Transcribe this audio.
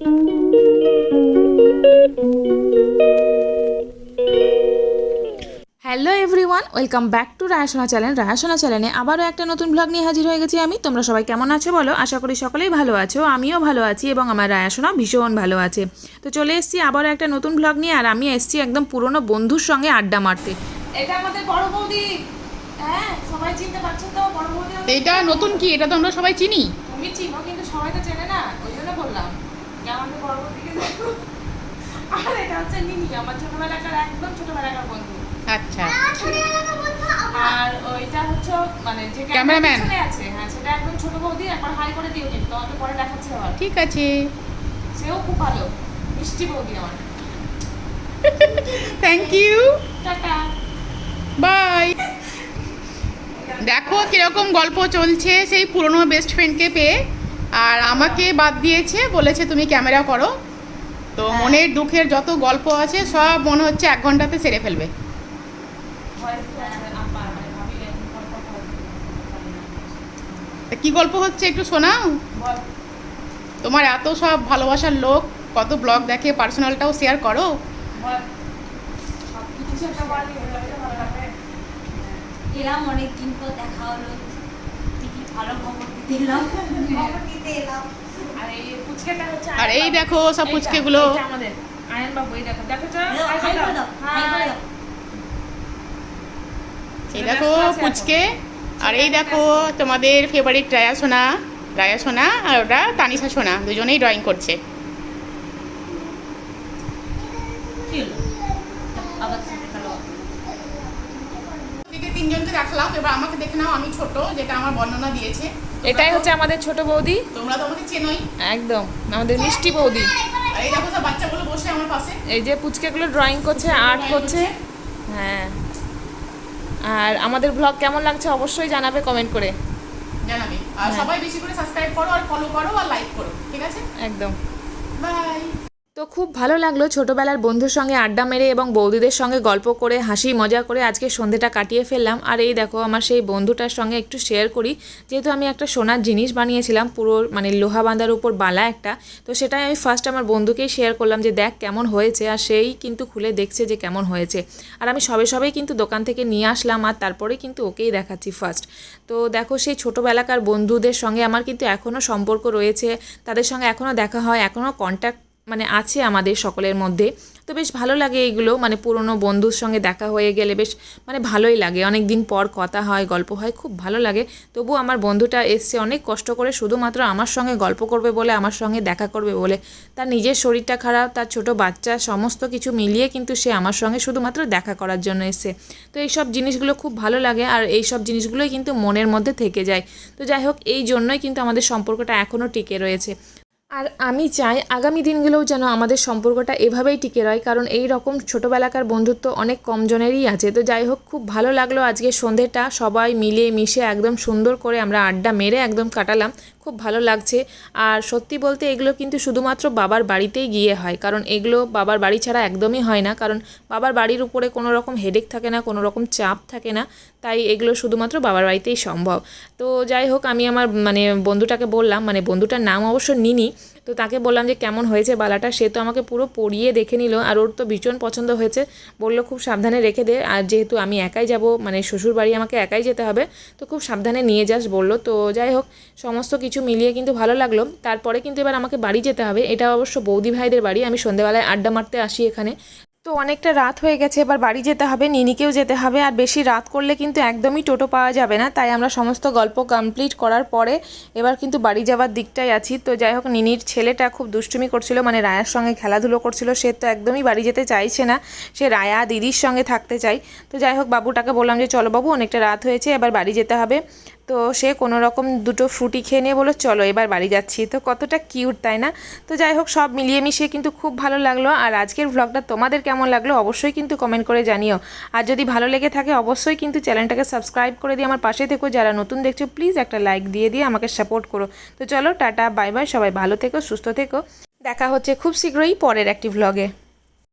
Hello everyone welcome back to Rayasona channel Rayasona চ্যানেলে আবারও একটা নতুন ব্লগ নিয়ে হাজির হয়ে গেছি আমি। তোমরা সবাই কেমন আছো বলো? আশা করি সকলেই ভালো আছো আমিও ভালো আছি এবং আমার রায়াসোনা ভীষণ ভালো আছে। তো চলে এসেছি আবারও একটা নতুন ব্লগ নিয়ে আর আমি এসেছি একদম পুরনো বন্ধুর সঙ্গে আড্ডা মারতে। এটা আমাদের বড় বৌদি। হ্যাঁ সবাই চিনতে পারছ তো? বড় বৌদি এটা নতুন কি? এটা তো আমরা সবাই চিনি। তুমি চিনো কিন্তু সবাই তো চেনে না। দেখো। আর এটা হচ্ছে নিনি আমার ছোটবেলাকার একদম ছোটবেলাকার বন্ধু। আচ্ছা। আর ওইটা হচ্ছে মানে যে. ক্যামেরাম্যান আছে হ্যাঁ সেটা একদম ছোট বৌদি একবার হাই করে দিও কিন্তু তোমাকে পরে দেখাচ্ছি আবার। ঠিক আছে। সেও খুব ভালো মিষ্টি বৌদি আমার। Thank you tata. বাই দেখো কীরকম গল্প চলছে সেই পুরনো বেস্ট ফ্রেন্ডকে পেয়ে। আর আমাকে বাদ দিয়েছে বলেছে তুমি ক্যামেরা করো। তো মনের দুঃখের যত গল্প আছে সব মনে হচ্ছে এক ঘন্টাতে সেরে ফেলবে। কি গল্প হচ্ছে একটু শোনাও? তোমার এত সব ভালোবাসার লোক কত ব্লগ দেখে পার্সোনালটাও শেয়ার করো। অনেকদিন পর দেখা হলো ভালো খবর দিতে এলাম খবর দিতে এলাম আর এই পুচকেটা হচ্ছে আর এই দেখো সব পুচকেগুলো। আমাদের আয়ন বাবু। এই দেখো তো দাও এই দেখো পুচকে আর এই দেখো তোমাদের ফেভারিট রায়া সোনা রায়া সোনা আর ওটা তানিশা সোনা দুজনেই ড্রয়িং করছে। আবার তিনজনকে রাখলাম এবার আমাকে দেখে নাও আমি ছোট যেটা আমার বর্ণনা দিয়েছে। এটাই হচ্ছে আমাদের ছোট বৌদি। তোমরা তো আমাকে চেনোই। একদম আমাদের মিষ্টি বৌদি। এই দেখো সব বাচ্চাগুলো বসে আমার পাশে। এই যে পুচকেগুলো ড্রয়িং করছে আর্ট করছে। হ্যাঁ। আর আমাদের ব্লগ কেমন লাগছে অবশ্যই জানাবে কমেন্ট করে। জানাবে। আর হ্যাঁ। সবাই বেশি করে সাবস্ক্রাইব করো আর ফলো করো আর লাইক করো ঠিক আছে? একদম। বাই তো খুব ভালো লাগল ছোটোবেলার বন্ধুর সঙ্গে আড্ডা মেরে এবং বৌদিদের সঙ্গে গল্প করে, হাসি, মজা করে আজকে সন্ধেটা কাটিয়ে ফেললাম। আর এই দেখো, আমার সেই বন্ধুটার সঙ্গে একটু শেয়ার করি। যেহেতু আমি একটা সোনার জিনিস বানিয়েছিলাম, পুরো মানে লোহা বাঁধার উপর বালা একটা, তো সেটাই আমি ফার্স্ট আমার বন্ধুকেই শেয়ার করলাম যে দেখ কেমন হয়েছে। আর সেই কিন্তু খুলে দেখছে যে কেমন হয়েছে। আর আমি সবে সবেই কিন্তু দোকান থেকে নিয়ে আসলাম আর তারপরে কিন্তু ওকেই দেখাচ্ছি ফার্স্ট তো দেখো, সেই ছোটোবেলাকার বন্ধুদের সঙ্গে আমার কিন্তু এখনও সম্পর্ক রয়েছে। তাদের সঙ্গে এখনও দেখা হয় এখনও কন্ট্যাক্ট মানে আছে আমাদের সকলের মধ্যে। তো বেশ ভালো লাগে এইগুলো মানে পুরনো বন্ধুর সঙ্গে দেখা হয়ে গেলে বেশ মানে ভালোই লাগে। অনেক দিন পর কথা হয়, গল্প হয়, খুব ভালো লাগে। তবু আমার বন্ধুটা এসছে অনেক কষ্ট করে শুধুমাত্র আমার সঙ্গে গল্প করবে বলে, আমার সঙ্গে দেখা করবে বলে। তার নিজের শরীরটা খারাপ, তার ছোট বাচ্চা, সমস্ত কিছু মিলিয়ে কিন্তু সে আমার সঙ্গে শুধুমাত্র দেখা করার জন্য এসছে। তো এই সব জিনিসগুলো খুব ভালো লাগে আর এই সব জিনিসগুলোই কিন্তু মনের মধ্যে থেকে যায়। তো যাই হোক, এই জন্যই কিন্তু আমাদের সম্পর্কটা এখনও টিকে রয়েছে। আর আমি চাই আগামী দিনগুলোও যেন আমাদের সম্পর্কটা এভাবেই টিকে রয়, কারণ এই রকম ছোটোবেলাকার বন্ধুত্ব অনেক কম জনেরই আছে। তো যাই হোক, খুব ভালো লাগল আজকে সন্ধেটা। সবাই মিলে মিশে একদম সুন্দর করে আমরা আড্ডা মেরে একদম কাটালাম। খুব ভালো লাগছে। আর সত্যি বলতে এগুলো কিন্তু শুধুমাত্র বাবার বাড়িতেই গিয়ে হয়, কারণ এগুলো বাবার বাড়ি ছাড়া একদমই হয় না। কারণ বাবার বাড়ির উপরে কোনো রকম হেডেক থাকে না, কোনো রকম চাপ থাকে না। তাই এগুলো শুধুমাত্র বাবার বাড়িতেই সম্ভব। তো যাই হোক, আমি আমার মানে বন্ধুটাকে বললাম মানে বন্ধুটার নাম অবশ্য নিনি তো তাকে বললাম যে, কেমন হয়েছে বালাটা? সে তো আমাকে পুরো পরিয়ে দেখে নিল, আর ওর তো ভীষণ পছন্দ হয়েছে। বলল, খুব সাবধানে রেখে দে, আর যেহেতু আমি একাই যাব মানে শ্বশুর বাড়ি আমাকে একাই যেতে হবে, তো খুব সাবধানে নিয়ে যাস, বলল। তো যাই হোক, সমস্ত কিছু মিলিয়ে কিন্তু ভালো লাগল। তারপরে কিন্তু এবার আমাকে বাড়ি যেতে হবে। এটা অবশ্য বৌদি ভাইদের বাড়ি। আমি সন্ধেবেলায় আড্ডা মারতে আসি এখানে। তো অনেকটা রাত হয়ে গেছে, এবার বাড়ি যেতে হবে, নিনিকেও যেতে হবে, আর বেশি রাত করলে কিন্তু একদমই টোটো পাওয়া যাবে না, তাই আমরা সমস্ত গল্প কমপ্লিট করার পরে এবার কিন্তু বাড়ি যাওয়ার দিকটাই আছি। তো যাই হোক, নিনির ছেলেটা খুব দুষ্টুমি করছিল মানে রায়ার সঙ্গে খেলাধুলো করছিল, সে তো একদমই বাড়ি যেতে চাইছে না, সে রায়া দিদির সঙ্গে থাকতে চাই। তো যাই হোক, বাবুটাকে বললাম যে, চলো বাবু, অনেকটা রাত হয়েছে, এবার বাড়ি যেতে হবে। তো সে কোনো রকম দুটো ফ্রুটি খেয়ে নিয়ে বলো চলো এবার বাড়ি যাচ্ছি। তো কতটা কিউট, তাই না? তো যাই হোক, সব মিলিয়ে মিশিয়ে কিন্তু খুব ভালো লাগল। আর আজকের ভ্লগটা তোমাদের কেমন লাগল অবশ্যই কিন্তু কমেন্ট করে জানিও। আর যদি ভালো লেগে থাকে, অবশ্যই কিন্তু চ্যানেলটাকে সাবস্ক্রাইব করে দিয়ে আমার পাশে থেকো। যারা নতুন দেখছ প্লিজ একটা লাইক দিয়ে দিয়ে আমাকে সাপোর্ট করো। তো চলো, টাটা বাই বাই সবাই ভালো থেকো, সুস্থ থেকো। দেখা হচ্ছে খুব শীঘ্রই পরের একটি ভ্লগে